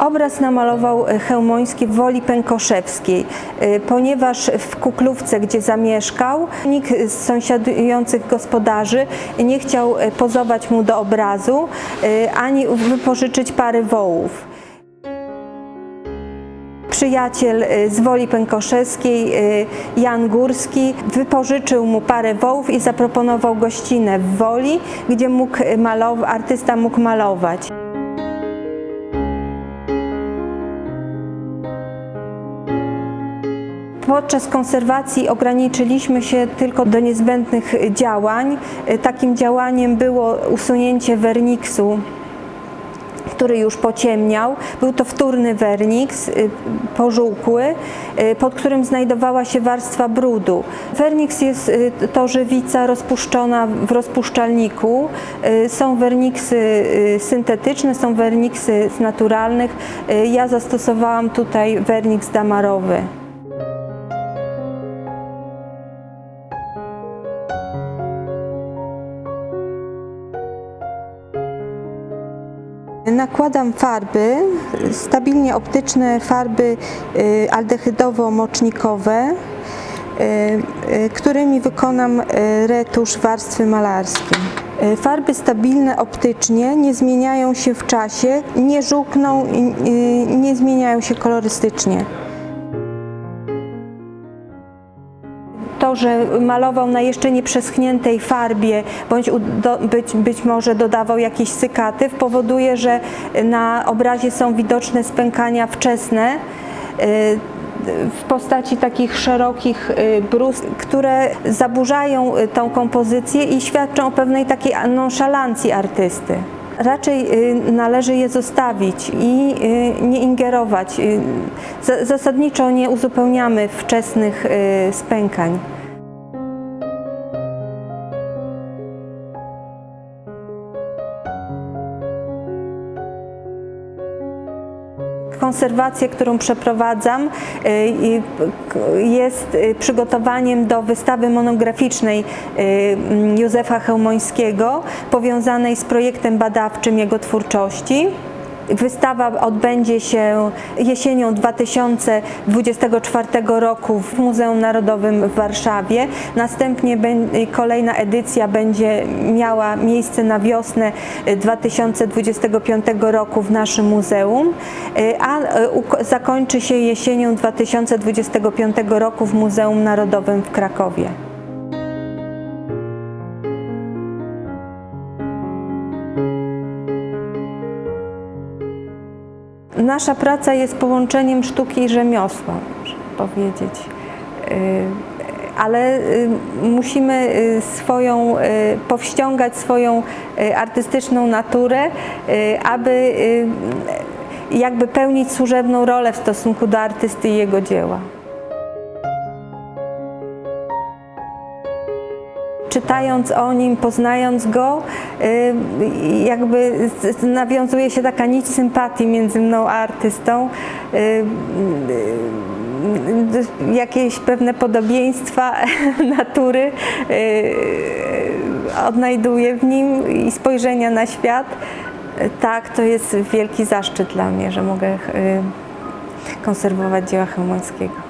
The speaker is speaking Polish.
Obraz namalował Chełmoński w Woli Pękoszewskiej, y, ponieważ w Kuklówce, gdzie zamieszkał, nikt z sąsiadujących gospodarzy nie chciał y, pozować mu do obrazu, ani wypożyczyć pary wołów. Przyjaciel z Woli Pękoszewskiej, Jan Górski, wypożyczył mu parę wołów i zaproponował gościnę w Woli, gdzie mógł artysta mógł malować. Podczas konserwacji ograniczyliśmy się tylko do niezbędnych działań. Takim działaniem było usunięcie werniksu który już pociemniał. Był to wtórny werniks, y, pożółkły, y, pod którym znajdowała się warstwa brudu. Werniks jest y, to żywica rozpuszczona w rozpuszczalniku. Są werniksy syntetyczne, są werniksy z naturalnych. Ja zastosowałam tutaj werniks damarowy. Nakładam farby, stabilnie optyczne farby y, aldehydowo-mocznikowe, y, y, którymi wykonam retusz warstwy malarskiej. Farby stabilne optycznie nie zmieniają się w czasie, nie żółkną, nie zmieniają się kolorystycznie. Że malował na jeszcze nieprzeschniętej farbie, bądź do, być, być może dodawał jakiś sykatyw, powoduje, że na obrazie są widoczne spękania wczesne y, w postaci takich szerokich y, bruz, które zaburzają y, tą kompozycję i świadczą o pewnej takiej nonszalancji artysty. Raczej należy je zostawić i nie ingerować. Za- Zasadniczo nie uzupełniamy wczesnych spękań. Konserwację, którą przeprowadzam, y, jest y, przygotowaniem do wystawy monograficznej y, Józefa Chełmońskiego, powiązanej z projektem badawczym jego twórczości. Wystawa odbędzie się jesienią 2024 roku w Muzeum Narodowym w Warszawie. Następnie kolejna edycja będzie miała miejsce na wiosnę y, 2025 roku w naszym muzeum, y, a y, zakończy się jesienią 2025 roku w Muzeum Narodowym w Krakowie. Nasza praca jest połączeniem sztuki i rzemiosła, można powiedzieć. Y, Ale y, musimy y, swoją, powściągać swoją artystyczną naturę, aby jakby pełnić służebną rolę w stosunku do artysty i jego dzieła. Czytając o nim, poznając go, y, jakby nawiązuje się taka nić sympatii między mną a artystą. Y, y, Jakieś pewne podobieństwa natury odnajduję w nim i spojrzenia na świat. Tak, to jest wielki zaszczyt dla mnie, że mogę konserwować dzieła Chełmońskiego.